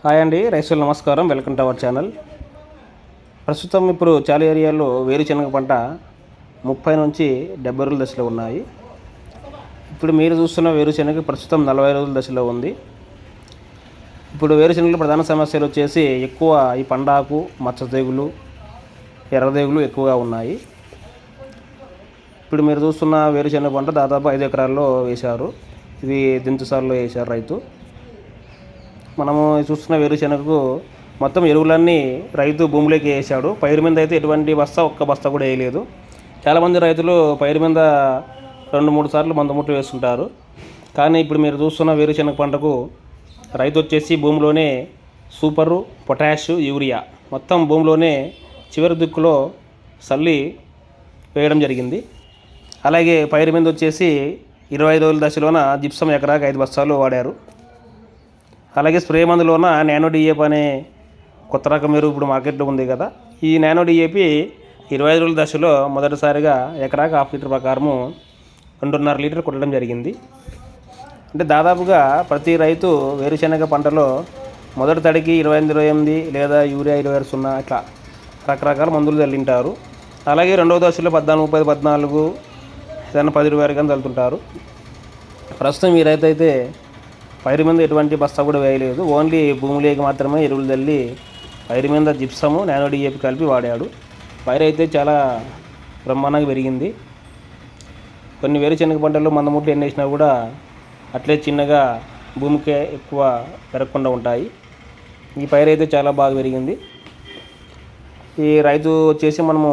Hi అండి రైతులు నమస్కారం వెల్కమ్ టు అవర్ ఛానల్. ప్రస్తుతం ఇప్పుడు చాలా ఏరియాల్లో వేరుశనగ పంట ముప్పై నుంచి డెబ్బై రోజుల దశలో ఉన్నాయి. ఇప్పుడు మీరు చూస్తున్న వేరుశనగ ప్రస్తుతం నలభై రోజుల దశలో ఉంది. ఇప్పుడు వేరుశనగలో ప్రధాన సమస్యలు వచ్చేసి ఎక్కువ ఈ పండాకు మచ్చ తెగులు ఎర్ర తెగులు ఎక్కువగా ఉన్నాయి. ఇప్పుడు మీరు చూస్తున్న వేరుశనగ పంట దాదాపు ఐదు ఎకరాల్లో వేశారు. ఇది దించుసార్లు వేశారు రైతు. మనము చూస్తున్న వేరుశనగకు మొత్తం ఎరువులన్నీ రైతు భూమిలోకి వేసాడు. పైరు మీద అయితే ఎటువంటి బస్తా ఒక్క బస్తా కూడా వేయలేదు. చాలామంది రైతులు పైరు మీద రెండు మూడు సార్లు మందు ముట్టు వేస్తుంటారు కానీ ఇప్పుడు మీరు చూస్తున్న వేరుశనగ పంటకు రైతు వచ్చేసి భూమిలోనే సూపరు పొటాష్ యూరియా మొత్తం భూమిలోనే చివరి దిక్కులో సల్లి వేయడం జరిగింది. అలాగే పైరు మీద వచ్చేసి ఇరవై ఐదు రోజుల దశలోన జిప్సం ఎకరాకి ఐదు బస్తాలు వాడారు. అలాగే స్ప్రే మందులోన నానో డిఏపి అనే కొత్త రకం ఎరువు ఇప్పుడు మార్కెట్లో ఉంది కదా. ఈ నానో డిఏపి ఇరవై ఐదు రోజుల దశలో మొదటిసారిగా ఎకరాకు హాఫ్ లీటర్ ప్రకారము రెండున్నర లీటర్ కొట్టడం జరిగింది. అంటే దాదాపుగా ప్రతి రైతు వేరుశనగ పంటలో మొదటి తడికి ఇరవై ఎనిమిది ఇరవై ఎనిమిది లేదా యూరియా ఇరవై ఆరు సున్నా ఇట్లా రకరకాల మందులు చల్లింటారు అలాగే రెండవ దశలో పద్నాలుగు ముప్పై పద్నాలుగు ఏదైనా పది ఇరవై కానీ చల్లుతుంటారు ప్రస్తుతం ఈ రైతు అయితే పైరు మీద ఎటువంటి బస్తా కూడా వేయలేదు. ఓన్లీ భూమిలోకి మాత్రమే ఎరువులు తల్లి పైరు మీద జిప్సము నానో డిఏపి కలిపి వాడాడు. పైరు అయితే చాలా బ్రహ్మాండంగా పెరిగింది. కొన్ని వేరుశనగ పంటల్లో మందముట్లు ఎన్ని వేసినా కూడా అట్లే చిన్నగా భూమికే ఎక్కువ పెరగకుండా ఉంటాయి. ఈ పైరు అయితే చాలా బాగా పెరిగింది. ఈ రైతు వచ్చేసి మనము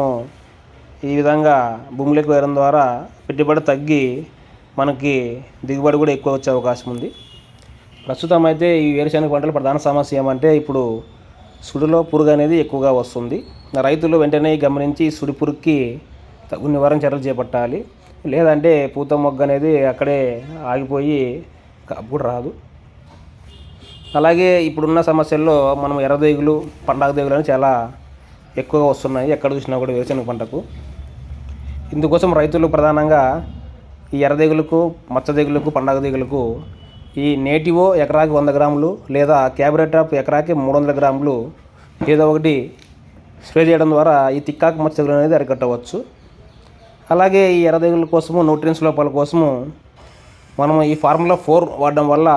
ఈ విధంగా భూమిలోకి వేయడం ద్వారా పెట్టుబడి తగ్గి మనకి దిగుబడి కూడా ఎక్కువ వచ్చే అవకాశం ఉంది. ప్రస్తుతం అయితే ఈ వేరుశనగ పంటల ప్రధాన సమస్య ఏమంటే ఇప్పుడు సుడిలో పురుగు అనేది ఎక్కువగా వస్తుంది. రైతులు వెంటనే గమనించి సుడి పురుగుకి తగు నివారణ చర్యలు చేపట్టాలి. లేదంటే పూత మొగ్గ అనేది అక్కడే ఆగిపోయి కూడా రాదు. అలాగే ఇప్పుడున్న సమస్యల్లో మనం ఎర్రదేగులు పండగ దేగులు అని చాలా ఎక్కువగా వస్తున్నాయి. ఎక్కడ చూసినా కూడా వేరుశనగ పంటకు. ఇందుకోసం రైతులు ప్రధానంగా ఈ ఎర్రదేగులకు మచ్చ దిగులకు పండగ దిగులకు ఈ నేటివో ఎకరాకి వంద గ్రాములు లేదా క్యాబరెటాప్ ఎకరాకి మూడు వందల గ్రాములు ఏదో ఒకటి స్ప్రే చేయడం ద్వారా ఈ తిక్కాకు మచ్చ తెగులు అనేది అరికట్టవచ్చు. అలాగే ఈ ఎర్ర కోసము న్యూట్రియన్స్ లోపాల కోసము మనం ఈ ఫార్ములా ఫోర్ వాడడం వల్ల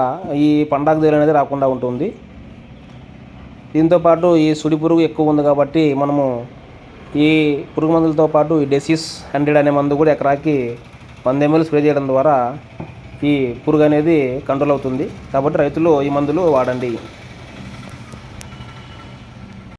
ఈ పండగ తెగులు అనేది రాకుండా ఉంటుంది. దీంతో పాటు ఈ సుడి పురుగు ఎక్కువ ఉంది కాబట్టి మనము ఈ పురుగు మందులతో పాటు ఈ డెసిస్ హండ్రెడ్ అనే మందు కూడా ఎకరాకి వంద ఎంఎల్ స్ప్రే చేయడం ద్వారా ఈ పురుగు అనేది కంట్రోల్ అవుతుంది. కాబట్టి రైతులు ఈ మందులు వాడండి.